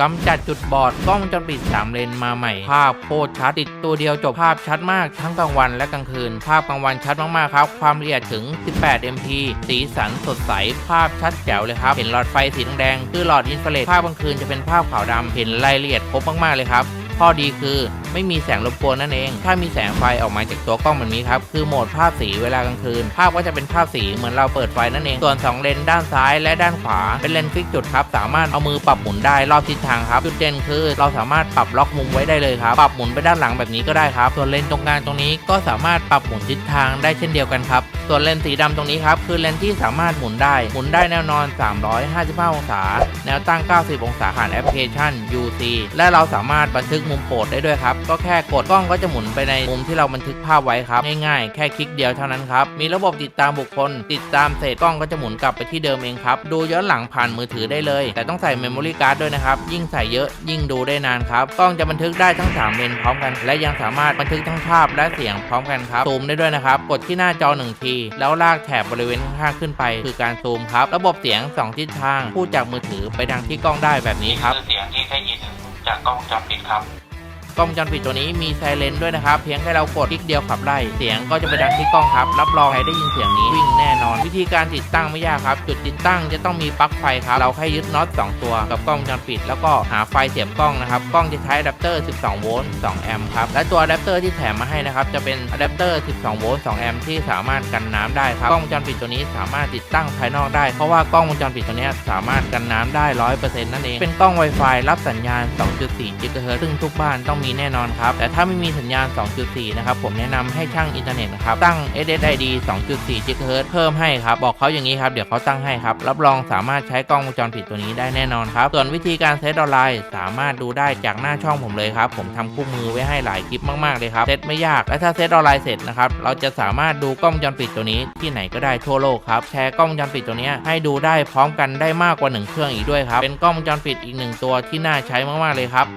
กำจัดจุดบอดกล้องจรปิดสามเลนมาใหม่ ภาพโคตรชัดติดตัวเดียวจบภาพชัดมากทั้งกลางวันและกลางคืน ภาพกลางวันชัดมากๆครับ ความละเอียดถึง 18 MP สีสันสดใส ภาพชัดแจ๋วเลยครับ เห็นหลอดไฟสีแดงคือหลอดอินฟราเรดภาพกลางคืนจะเป็นภาพขาวดำเห็นรายละเอียดครบมากๆเลยครับ ข้อดีคือไม่มีแสงรบกวนนั่นเอง ถ้ามีแสงไฟออกมาจากตัวกล้องแบบนี้ครับ คือโหมดภาพสีเวลากลางคืน ภาพก็จะเป็นภาพสีเหมือนเราเปิดไฟนั่นเอง ส่วน 2 เลนด้านซ้ายและด้านขวา เป็นเลนฟิกจุดครับ สามารถเอามือปรับหมุนได้รอบทิศทางครับ จุดเด่นคือ เราสามารถปรับล็อกมุมไว้ได้เลยครับ ปรับหมุนไปด้านหลังแบบนี้ก็ได้ครับ ส่วนเลนตรงกลางตรงนี้ก็สามารถปรับหมุนทิศทางได้เช่นเดียวกันครับ ส่วนเลนส์สีดำตรงนี้ครับคือเลนส์ที่สามารถหมุนได้ หมุนได้แนวนอน 355 องศา แนวตั้ง 90 องศาผ่านแอปพลิเคชัน UC และเราสามารถบันทึกมุมโปรดได้ด้วยครับ ก็แค่กดกล้องก็จะหมุนไปในมุมที่เราบันทึกภาพไว้ครับ ง่ายๆ แค่คลิกเดียวเท่านั้นครับ มีระบบติดตามบุคคล ติดตามเศษกล้องก็จะหมุนกลับไปที่เดิมเองครับ ดูย้อนหลังผ่านมือถือได้เลย แต่ต้องใส่เมมโมรี่การ์ดด้วยนะครับ ยิ่งใส่เยอะยิ่งดูได้นานครับ กล้องจะบันทึกได้ทั้ง 3 เลนพร้อมกัน และยังสามารถบันทึกทั้งภาพและเสียงพร้อมกันครับ ซูมได้ด้วยนะครับ กดที่หน้าจอ1ทีแล้วลากแถบบริเวณข้างๆขึ้นไป คือการซูมครับ ระบบเสียง 2 ทิศทาง พูดจากมือถือไปดังที่กล้องได้แบบนี้ครับเสียงที่ได้ยินจากกล้องจรปิดครับ กล้องวงจรปิดตัวนี้มีไซเรนด้วยนะครับ เพียงแค่เรากดคลิกเดียวขับไล่เสียงก็จะไปดังที่กล้องครับ รับรองใครได้ยินเสียงนี้วิ่งแน่นอน วิธีการติดตั้งไม่ยากครับ จุดติดตั้งจะต้องมีปลั๊กไฟครับ เราแค่ยึดน็อต2 ตัวกับกล้องวงจรปิด แล้วก็หาไฟเสียบกล้องนะครับ กล้องจะใช้อะแดปเตอร์ 12 โวลต์ 2 แอมป์ครับ และตัวอะแดปเตอร์ที่แถมมาให้นะครับจะเป็นอะแดปเตอร์ 12 โวลต์ 2 แอมป์ที่สามารถกันน้ำได้ครับ กล้องวงจรปิดตัวนี้สามารถติดตั้งภายนอกได้ เพราะว่ากล้องวงจรปิดตัวนี้สามารถกันน้ำได้ 100%นั่นเอง เป็นกล้อง Wi-Fi รับสัญญาณ 2.4 GHz ซึ่งทุกบ้านต้องมีแน่นอนครับแต่ถ้าไม่มีสัญญาณ 2.4 นะครับผมแนะนำให้ช่างอินเทอร์เน็ตนะครับตั้ง SSID 2.4 GHz เพิ่มให้ครับบอกเขาอย่างนี้ครับเดี๋ยวเขาตั้งให้ครับรับรองสามารถใช้กล้องวงจรปิดตัวนี้ได้แน่นอนครับส่วนวิธีการเซตออนไลน์สามารถดูได้จากหน้าช่องผมเลยครับผมทำคู่มือไว้ให้หลายคลิปมากๆเลยครับเซตไม่ยากและถ้าเซตออนไลน์เสร็จนะครับเราจะสามารถดูกล้องวงจรปิดตัวนี้ที่ไหนก็ได้ทั่วโลกครับแชร์กล้องวงจรปิดตัวนี้ให้ดูได้พร้อมกันได้มากกว่าหนึ่งเครื่องอีกด้วยครับเป็นกล้องวงจรปิดอีกหนึ่งตัวที่น่าใช้มากๆเลยครับ